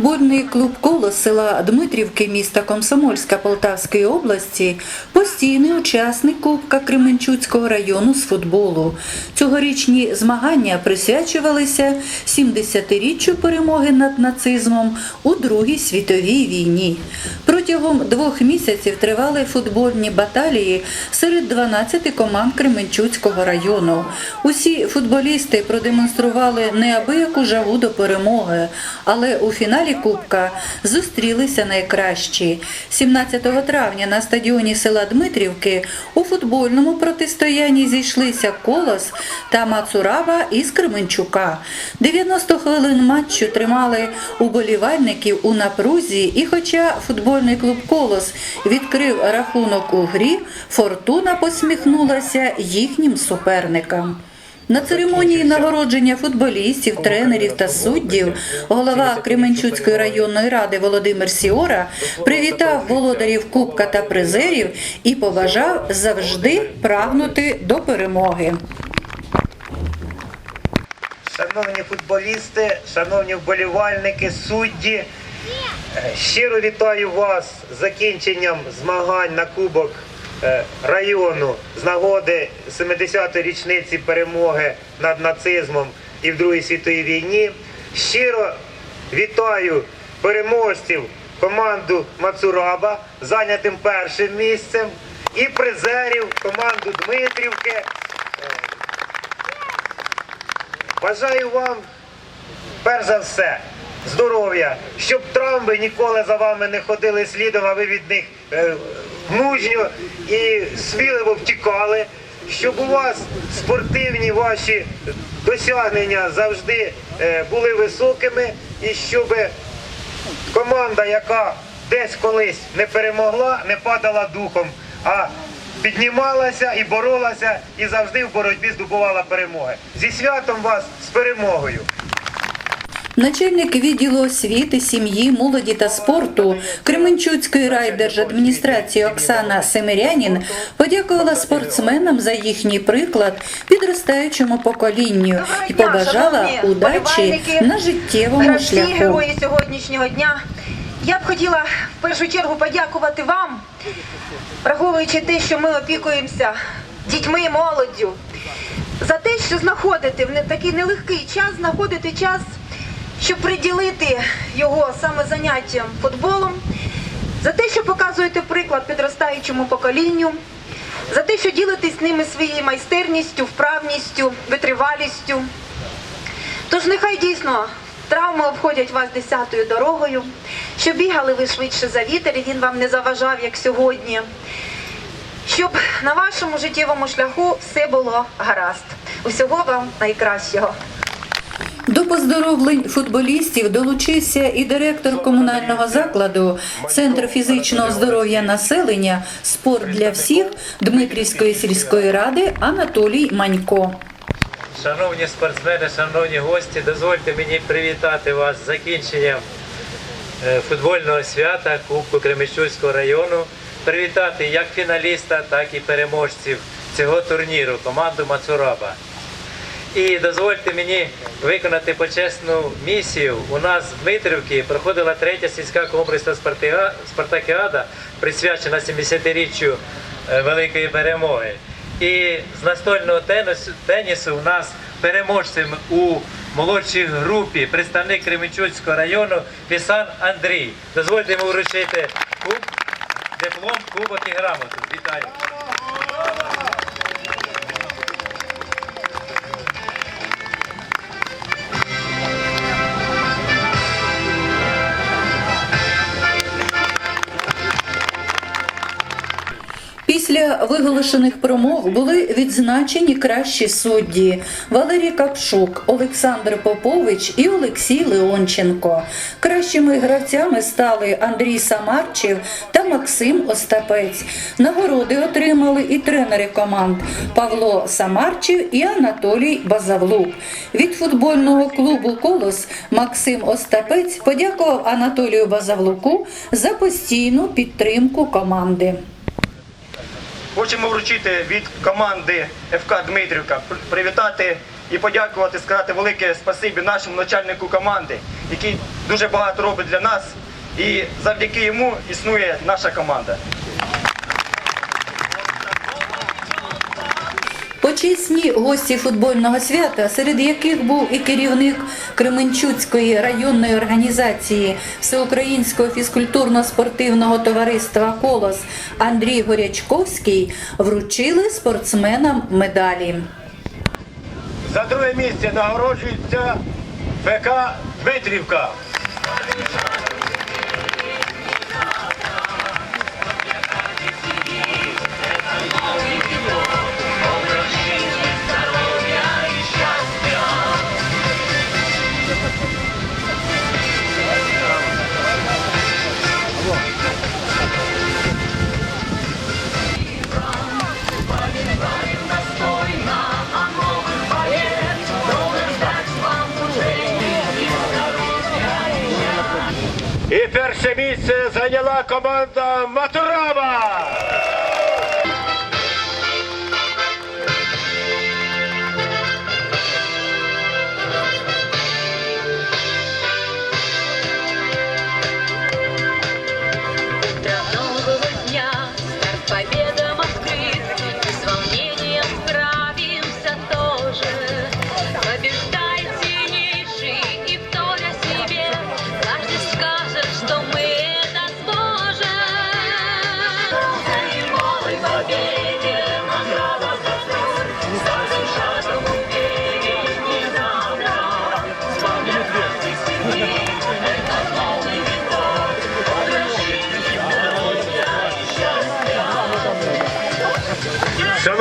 Футбольний клуб коло села Дмитрівки міста Комсомольська Полтавської області постійний учасник Кубка Кременчуцького району з футболу. Цьогорічні змагання присвячувалися 70-річчю перемоги над нацизмом у Другій світовій війні. Протягом двох місяців тривали футбольні баталії серед 12 команд Кременчуцького району. Усі футболісти продемонстрували неабияку жагу до перемоги, але у фіналі Кубка зустрілися найкращі. 17 травня на стадіоні села Дмитрівки у футбольному протистоянні зійшлися Колос та Мацураба із Кременчука. 90 хвилин матчу тримали уболівальників у напрузі, і хоча футбольний клуб Колос відкрив рахунок у грі, фортуна посміхнулася їхнім суперникам. На церемонії нагородження футболістів, тренерів та суддів голова Кременчуцької районної ради Володимир Сіора привітав володарів Кубка та призерів і побажав завжди прагнути до перемоги. Шановні футболісти, шановні вболівальники, судді, щиро вітаю вас з закінченням змагань на Кубок е, району з нагоди 70-ї річниці перемоги над нацизмом і в Другій світовій війні. Щиро вітаю переможців команду Мацураба зайнятим першим місцем і призерів команду Дмитрівки. Бажаю вам, перш за все, здоров'я, щоб травми ніколи за вами не ходили слідом, а ви від них е, мужньо і сміливо втікали, щоб у вас спортивні ваші досягнення завжди е, були високими і щоб команда, яка десь колись не перемогла, не падала духом, а піднімалася і боролася, і завжди в боротьбі здобувала перемоги. Зі святом вас з перемогою! Начальник відділу освіти, сім'ї, молоді та спорту Кременчуцької райдержадміністрації Оксана Семирянін подякувала спортсменам за їхній приклад підростаючому поколінню і побажала удачі на життєвому шляху. герої сьогоднішнього дня. Я б хотіла в першу чергу подякувати вам, враховуючи те, що ми опікуємося дітьми і молоддю, за те, що знаходите в не- такий нелегкий час, знаходите час, щоб приділити його саме заняттям футболом, за те, що показуєте приклад підростаючому поколінню, за те, що ділитесь ними своєю майстерністю, вправністю, витривалістю. Тож нехай дійсно травми обходять вас десятою дорогою, що бігали ви швидше за вітер, і він вам не заважав, як сьогодні. Щоб на вашому життєвому шляху все було гаразд. Усього вам найкращого. До поздоровлень футболістів долучився і директор комунального закладу Центр фізичного здоров'я населення Спорт для всіх Дмитрівської сільської ради Анатолій Манько. Шановні спортсмени, шановні гості, дозвольте мені привітати вас з закінченням е, футбольного свята Кубку Кремещуцького району. Привітати як фіналіста, так і переможців цього турніру, команду Мацураба. І дозвольте мені виконати почесну місію. У нас в Дмитрівці проходила третя сільська комплексна спартакіада, присвячена 70-річчю е, великої перемоги. І з настольного тенісу у нас переможцем у молодшій групі представник Кременчуцького району Пісан Андрій. Дозвольте йому вручити куб, диплом, кубок і грамоту. Вітаю. Виголошених промов були відзначені кращі судді Валерій Капшук, Олександр Попович і Олексій Леонченко. Кращими гравцями стали Андрій Самарчев та Максим Остапець. Нагороди отримали і тренери команд Павло Самарчев і Анатолій Базавлук. Від футбольного клубу Колос Максим Остапець подякував Анатолію Базавлуку за постійну підтримку команди. Хочемо вручити від команди ФК Дмитрівка привітати і подякувати, сказати велике спасибі нашому начальнику команди, який дуже багато робить для нас, і завдяки йому існує наша команда. Почесні гості футбольного свята, серед яких був і керівник Кременчуцької районної організації Всеукраїнського фізкультурно-спортивного товариства Колос Андрій Горячковський, вручили спортсменам медалі. За друге місце нагороджується ФК Дмитрівка. Перше місце зайняла команда Матурава.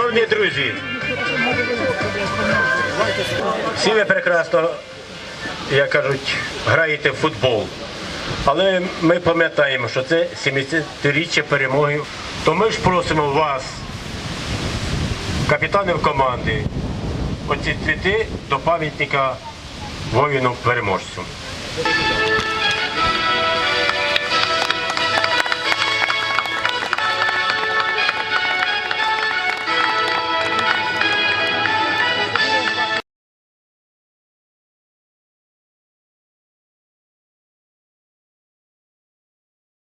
Шановні друзі, всі ви прекрасно, як кажуть, граєте в футбол. Але ми пам'ятаємо, що це 70-річчя перемоги. То ми ж просимо вас, капітанів команди, оці цвіти до пам'ятника воїну переможцю.